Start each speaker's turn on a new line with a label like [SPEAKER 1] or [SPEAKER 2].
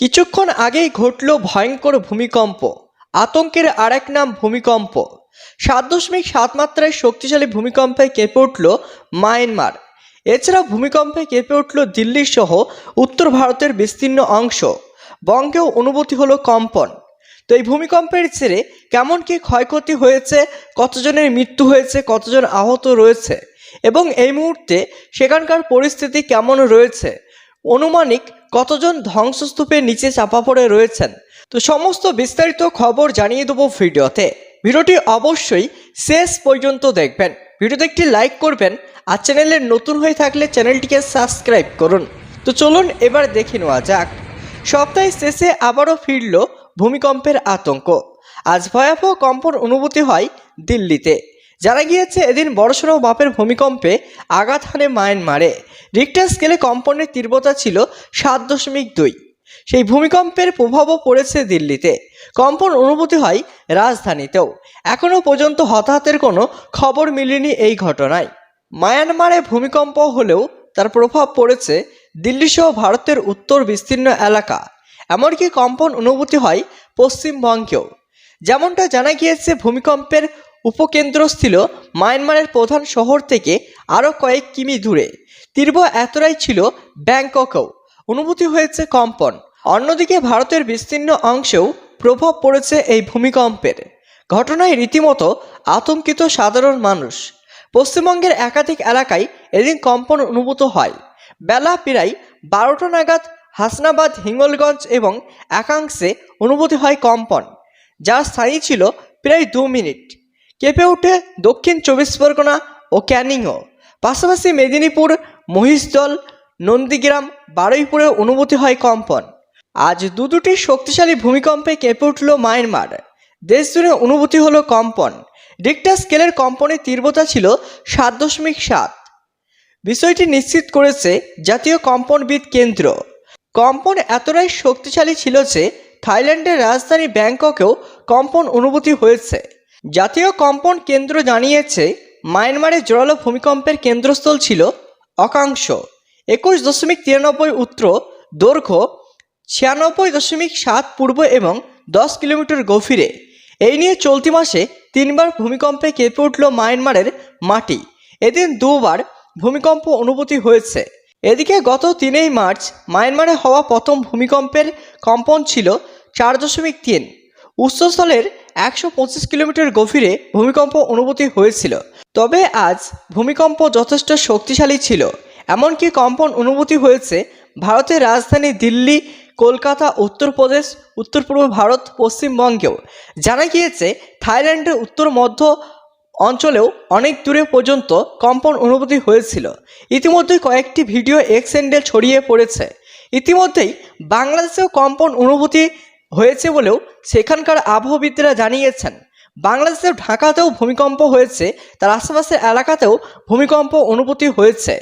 [SPEAKER 1] কিছুক্ষণ আগেই ঘটল ভয়ঙ্কর ভূমিকম্প। আতঙ্কের আরেক নাম ভূমিকম্প। সাত দশমিক সাত মাত্রায় শক্তিশালী ভূমিকম্পে কেঁপে উঠল মায়ানমার। এছাড়া ভূমিকম্পে কেঁপে উঠল দিল্লি সহ উত্তর ভারতের বিস্তীর্ণ অংশ। বঙ্গেও অনুভূতি হলো কম্পন। তো এই ভূমিকম্পের জেরে কেমন কি ক্ষয়ক্ষতি হয়েছে, কতজনের মৃত্যু হয়েছে, কতজন আহত রয়েছে এবং এই মুহূর্তে সেখানকার পরিস্থিতি কেমন রয়েছে, অনুমানিক কতজন ধ্বংসস্তূপের নিচে চাপা পড়ে রয়েছেন? তো সমস্ত বিস্তারিত খবর জানিয়ে দেবো ভিডিওতে। ভিডিওটি অবশ্যই শেষ পর্যন্ত দেখবেন। ভিডিওতে একটি লাইক করবেন আর চ্যানেলের নতুন হয়ে থাকলে চ্যানেলটিকে সাবস্ক্রাইব করুন। তো চলুন এবার দেখে নেওয়া যাক। সপ্তাহের শেষে আবারও ফিরল ভূমিকম্পের আতঙ্ক। আজ ভয়াবহ কম্পন অনুভূতি হয় দিল্লিতে। জানা গিয়েছে এদিন বড়সড় মাপের ভূমিকম্পে আঘাত হানে মায়ানমারে রিক্টার স্কেলে কম্পনের তীব্রতা ছিল সাত দশমিক দুই। সেই ভূমিকম্পের প্রভাবও পড়েছে দিল্লিতে। কম্পন অনুভূতি হয় রাজধানীতেও। এখনও পর্যন্ত হতাহতের কোনো খবর মিলেনি এই ঘটনায়। মায়ানমারে ভূমিকম্প হলেও তার প্রভাব পড়েছে দিল্লিসহ ভারতের উত্তর বিস্তীর্ণ এলাকা। এমনকি কম্পন অনুভূতি হয় পশ্চিমবঙ্গেও। যেমনটা জানা গিয়েছে, ভূমিকম্পের উপকেন্দ্র ছিল মায়ানমারের প্রধান শহর থেকে আরও কয়েক কিমি দূরে। তীব্র এতটাই ছিল ব্যাংককেও। অনুভূতি হয়েছে কম্পন। অন্যদিকে ভারতের বিস্তীর্ণ অংশেও প্রভাব পড়েছে এই ভূমিকম্পের। ঘটনায় রীতিমতো আতঙ্কিত সাধারণ মানুষ। পশ্চিমবঙ্গের একাধিক এলাকায় এদিন কম্পন অনুভূত হয়। বেলা প্রায় বারোটা নাগাদ হাসনাবাদ, হিঙ্গলগঞ্জ এবং একাংশে অনুভূতি হয় কম্পন যার স্থায়ী ছিল প্রায় দু মিনিট। কেঁপে ওঠে দক্ষিণ চব্বিশ পরগনা ও ক্যানিংও। পাশাপাশি মেদিনীপুর, মহিষদল, নন্দীগ্রাম, বারুইপুরে অনুভূতি হয় কম্পন। আজ দু দুটি শক্তিশালী ভূমিকম্পে কেঁপে উঠল মায়ানমার। দেশ জুড়ে অনুভূতি হলো কম্পন। রিক্টার স্কেলের কম্পনের তীব্রতা ছিল সাত দশমিক সাত। বিষয়টি নিশ্চিত করেছে জাতীয় কম্পনবিদ কেন্দ্র। কম্পন এতটাই শক্তিশালী ছিল যে থাইল্যান্ডের রাজধানী ব্যাংককেও কম্পন অনুভূতি হয়েছে। জাতীয় কম্পন কেন্দ্র জানিয়েছে মায়ানমারে জোরালো ভূমিকম্পের কেন্দ্রস্থল ছিল অকাংশ। একুশ দশমিক তিরানব্বই উত্তর দৈর্ঘ্য ছিয়ানব্বই দশমিক সাত পূর্ব এবং দশ কিলোমিটার গভীরে। এই নিয়ে চলতি মাসে তিনবার ভূমিকম্পে কেঁপে উঠল মায়ানমারের মাটি। এদিন দুবার ভূমিকম্প অনুভূতি হয়েছে। এদিকে গত তিনই মার্চ মায়ানমারে হওয়া প্রথম ভূমিকম্পের কম্পন ছিল চার দশমিক তিন। উৎসস্থলের একশো পঁচিশ কিলোমিটার গভীরে ভূমিকম্প অনুভূতি হয়েছিল। তবে আজ ভূমিকম্প যথেষ্ট শক্তিশালী ছিল। এমনকি কম্পন অনুভূতি হয়েছে ভারতের রাজধানী দিল্লি, কলকাতা, উত্তরপ্রদেশ উত্তর পূর্ব ভারত, পশ্চিমবঙ্গেও। জানা গিয়েছে, থাইল্যান্ডের উত্তর মধ্য অঞ্চলেও অনেক দূরে পর্যন্ত কম্পন অনুভূতি হয়েছিল। ইতিমধ্যে কয়েকটি ভিডিও এক্স ছড়িয়ে পড়েছে। ইতিমধ্যেই বাংলাদেশেও কম্পন অনুভূতি হয়েছে বলেও সেখানকার আবহবিদরা জানিয়েছেন। বাংলাদেশের ঢাকাতেও ভূমিকম্প হয়েছে, তার আশেপাশের এলাকাতেও ভূমিকম্প অনুভূতি হয়েছে।